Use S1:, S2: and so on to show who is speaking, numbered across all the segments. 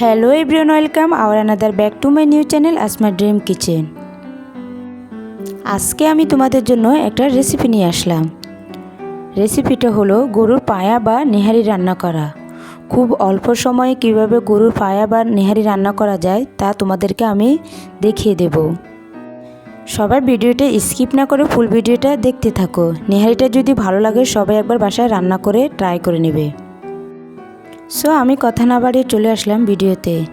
S1: Hello everyone welcome our another back to my new channel Asma dream kitchen আজকে আমি তোমাদের জন্য একটা রেসিপি নিয়ে আসলাম। রেসিপিটা হলো গরুর পায়া বা নেহারি রান্না করা। খুব অল্প সময়ে কীভাবে গরুর পায়া বা নেহারি রান্না করা যায় তা তোমাদেরকে আমি দেখিয়ে দেব। সবাই ভিডিওটা স্কিপ না করে ফুল ভিডিওটা দেখতে থাকো। নেহারিটা যদি ভালো লাগে সবাই একবার বাসায় রান্না করে ট্রাই করে নেবে। সো আমি কথা না বাড়িয়ে চলে আসলাম ভিডিওতে।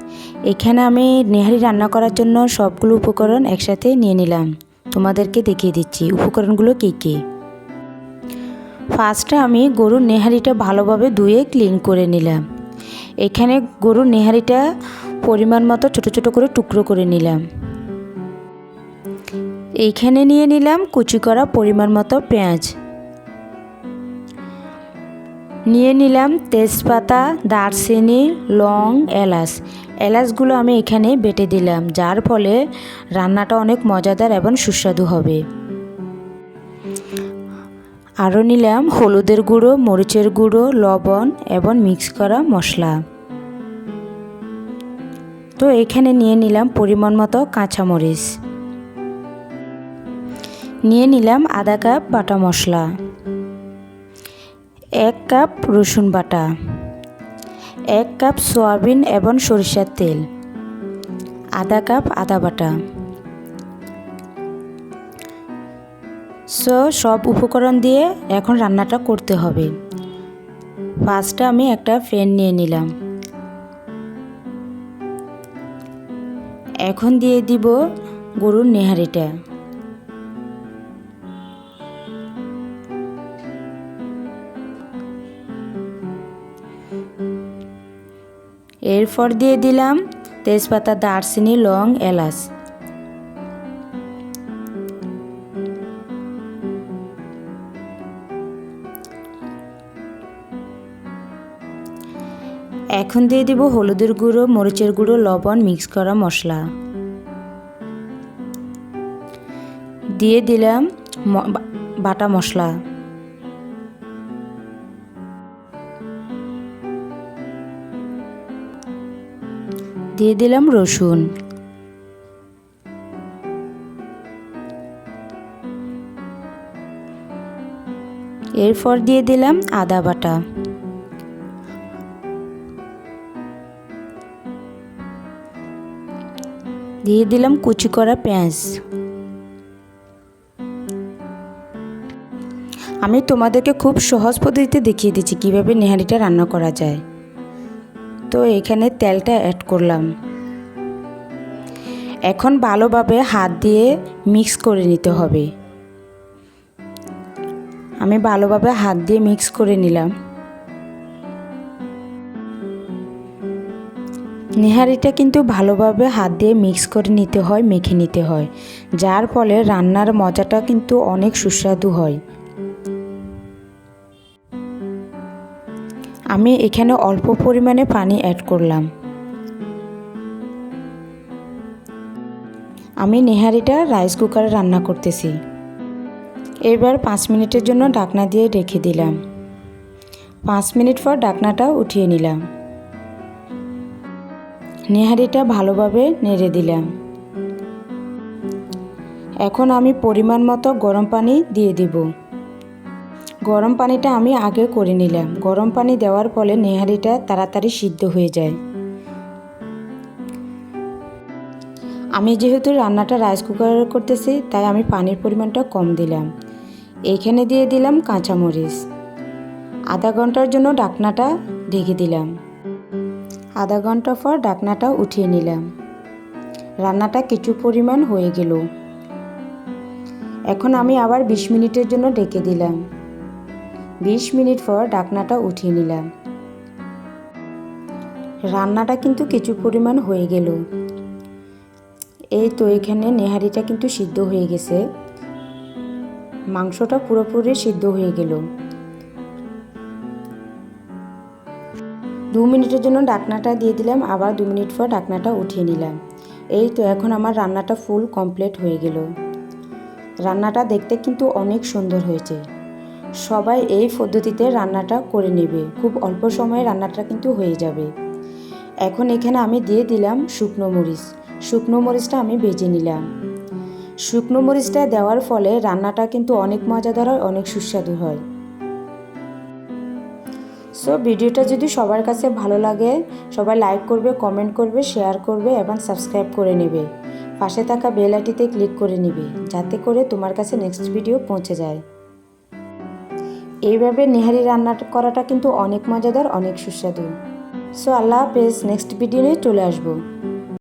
S1: এখানে আমি নেহারি রান্না করার জন্য সবগুলো উপকরণ একসাথে নিয়ে নিলাম। তোমাদেরকে দেখিয়ে দিচ্ছি, উপকরণগুলো কী কী? ফার্স্টে আমি গরুর নেহারিটা ভালোভাবে ধুয়ে ক্লিন করে নিলাম। এখানে গরুর নেহারিটা পরিমাণ মতো ছোটো ছোটো করে টুকরো করে নিলাম। এইখানে নিয়ে নিলাম কুচি করা পরিমাণ মতো পেঁয়াজ। নিয়ে নিলাম তেজপাতা, দারচিনি, লং, এলাচ। এলাচগুলো আমি এখানে বেটে দিলাম, যার ফলে রান্নাটা অনেক মজাদার এবং সুস্বাদু হবে। আরও নিলাম হলুদের গুঁড়ো, মরিচের গুঁড়ো, লবণ এবং মিক্স করা মশলা। তো এখানে নিয়ে নিলাম পরিমাণ মতো কাঁচামরিচ। নিয়ে নিলাম আধা কাপ বাটা মশলা। এক কাপ রসুন বাটা, এক কাপ সয়াবিন এবং সরিষার তেল, আধা কাপ আদা বাটা। সো সব উপকরণ দিয়ে এখন রান্নাটা করতে হবে। ফার্স্টে আমি একটা ফ্যান নিয়ে নিলাম। এখন দিয়ে দিব গরুর নেহারিটা। এরপর দিয়ে দিলাম তেজপাতা, দারচিনি, লং, এলাচ। এখন দিয়ে দিব হলুদের গুঁড়ো, মরিচের গুঁড়ো, লবণ, মিক্স করা মশলা। দিয়ে দিলাম বাটা মশলা। দিয়ে দিলাম রসুন। এরপর দিয়ে দিলাম আদা বাটা। দিয়ে দিলাম কুচি করা পেঁয়াজ। আমি তোমাদেরকে খুব সহজ পদ্ধতিতে দেখিয়ে দিচ্ছি কীভাবে নেহারিটা রান্না করা যায়। তো এখানে তেলটা অ্যাড করলাম। এখন ভালোভাবে হাত দিয়ে মিক্স করে নিতে হবে। আমি ভালোভাবে হাত দিয়ে মিক্স করে নিলাম। নেহারিটা কিন্তু ভালোভাবে হাত দিয়ে মিক্স করে নিতে হয়, মেখে নিতে হয়। যার ফলে রান্নার মজাটা কিন্তু অনেক সুস্বাদু হয়। আমি এখানে অল্প পরিমাণে পানি অ্যাড করলাম। আমি নেহারিটা রাইস কুকারে রান্না করতেছি। এবার পাঁচ মিনিটের জন্য ডাকনা দিয়ে রেখে দিলাম। পাঁচ মিনিট পর ডাকনাটা উঠিয়ে নিলাম। নেহারিটা ভালোভাবে নেড়ে দিলাম। এখন আমি পরিমাণ মতো গরম পানি দিয়ে দিব। গরম পানিটা আমি আগে করে নিলাম। গরম পানি দেওয়ার ফলে নেহারিটা তাড়াতাড়ি সিদ্ধ হয়ে যায়। আমি যেহেতু রান্নাটা রাইস কুকারে করতেছি, তাই আমি পানির পরিমাণটা কম দিলাম। এইখানে দিয়ে দিলাম কাঁচামরিচ। আধা ঘণ্টার জন্য ডাকনাটা ঢেকে দিলাম। আধা ঘণ্টা পর ডাকনাটা উঠিয়ে নিলাম। রান্নাটা কিছু পরিমাণ হয়ে গেল। এখন আমি আবার বিশ মিনিটের জন্য ডেকে দিলাম। বিশ মিনিট পর ডাকনাটা উঠিয়ে নিলাম। রান্নাটা কিন্তু কিছু পরিমাণ হয়ে গেল। এই তো এখানে নেহারিটা কিন্তু সিদ্ধ হয়ে গেছে। মাংসটা পুরোপুরি সিদ্ধ হয়ে গেল। দু মিনিটের জন্য ডাকনাটা দিয়ে দিলাম, আবার দু মিনিট পর ডাকনাটা উঠিয়ে নিলাম। এই তো এখন আমার রান্নাটা ফুল কমপ্লিট হয়ে গেল। রান্নাটা দেখতে কিন্তু অনেক সুন্দর হয়েছে। সবাই এই পদ্ধতিতে রান্নাটা করে নেবে। খুব অল্প সময়ে রান্নাটা কিন্তু হয়ে যাবে। এখন এখানে আমি দিয়ে দিলাম শুকনো মরিচ। শুকনো মরিচটা আমি ভেজে নিলাম। শুকনো মরিচটা দেওয়ার ফলে রান্নাটা কিন্তু অনেক মজাদার হয়, অনেক সুস্বাদু হয়। সো ভিডিওটা যদি সবার কাছে ভালো লাগে, সবাই লাইক করবে কমেন্ট করবে শেয়ার করবে এবং সাবস্ক্রাইব করে নেবে। পাশে থাকা বেল আইটিতে ক্লিক করে নেবে, যাতে করে তোমার কাছে নেক্সট ভিডিও পৌঁছে যায়। এইভাবে নেহারি রান্না করাটা কিন্তু অনেক মজাদার, অনেক সুস্বাদু। সো আল্লাহ হাফেজ নেক্সট ভিডিও নিয়ে চলে আসব।